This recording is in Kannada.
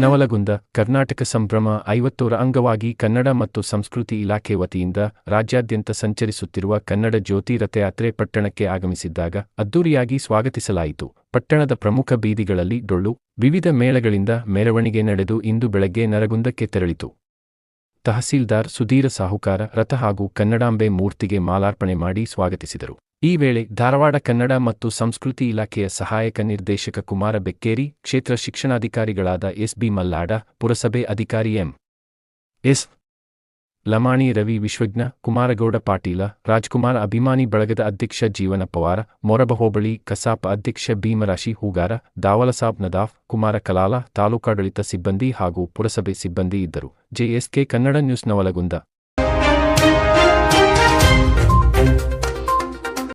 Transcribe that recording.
ನವಲಗುಂದ, ಕರ್ನಾಟಕ ಸಂಭ್ರಮ ಐವತ್ತೋರ ಅಂಗವಾಗಿ ಕನ್ನಡ ಮತ್ತು ಸಂಸ್ಕೃತಿ ಇಲಾಖೆ ವತಿಯಿಂದ ರಾಜ್ಯಾದ್ಯಂತ ಸಂಚರಿಸುತ್ತಿರುವ ಕನ್ನಡ ಜ್ಯೋತಿ ರಥಯಾತ್ರೆ ಪಟ್ಟಣಕ್ಕೆ ಆಗಮಿಸಿದ್ದಾಗ ಅದ್ದೂರಿಯಾಗಿ ಸ್ವಾಗತಿಸಲಾಯಿತು. ಪಟ್ಟಣದ ಪ್ರಮುಖ ಬೀದಿಗಳಲ್ಲಿ ಡೊಳ್ಳು, ವಿವಿಧ ಮೇಳಗಳಿಂದ ಮೆರವಣಿಗೆ ನಡೆದು ಇಂದು ಬೆಳಗ್ಗೆ ನರಗುಂದಕ್ಕೆ ತೆರಳಿತು. ತಹಸೀಲ್ದಾರ್ ಸುಧೀರ ಸಾಹುಕಾರ ರಥ ಹಾಗೂ ಕನ್ನಡಾಂಬೆ ಮೂರ್ತಿಗೆ ಮಾಲಾರ್ಪಣೆ ಮಾಡಿ ಸ್ವಾಗತಿಸಿದರು. ಈ ವೇಳೆ ಧಾರವಾಡ ಕನ್ನಡ ಮತ್ತು ಸಂಸ್ಕೃತಿ ಇಲಾಖೆಯ ಸಹಾಯಕ ನಿರ್ದೇಶಕ ಕುಮಾರ ಬೆಕ್ಕೇರಿ, ಕ್ಷೇತ್ರ ಶಿಕ್ಷಣಾಧಿಕಾರಿಗಳಾದ ಎಸ್ ಬಿ ಮಲ್ಲಾಡ, ಪುರಸಭೆ ಅಧಿಕಾರಿ ಎಂ. ಎಸ್. ಲಮಾಣಿ, ರವಿ ವಿಶ್ವಜ್ಞ, ಕುಮಾರಗೌಡ ಪಾಟೀಲ, ರಾಜ್ಕುಮಾರ್ ಅಭಿಮಾನಿ ಬಳಗದ ಅಧ್ಯಕ್ಷ ಜೀವನ ಪವಾರ, ಮೊರಬ ಹೋಬಳಿ ಕಸಾಪ ಅಧ್ಯಕ್ಷ ಭೀಮರಾಶಿ ಹೂಗಾರ, ದಾವಲಸಾಬ್ ನದಾಫ್, ಕುಮಾರ ಕಲಾಲ, ತಾಲೂಕಾಡಳಿತ ಸಿಬ್ಬಂದಿ ಹಾಗೂ ಪುರಸಭೆ ಸಿಬ್ಬಂದಿ ಇದ್ದರು. JSK Kannada news Navalgund.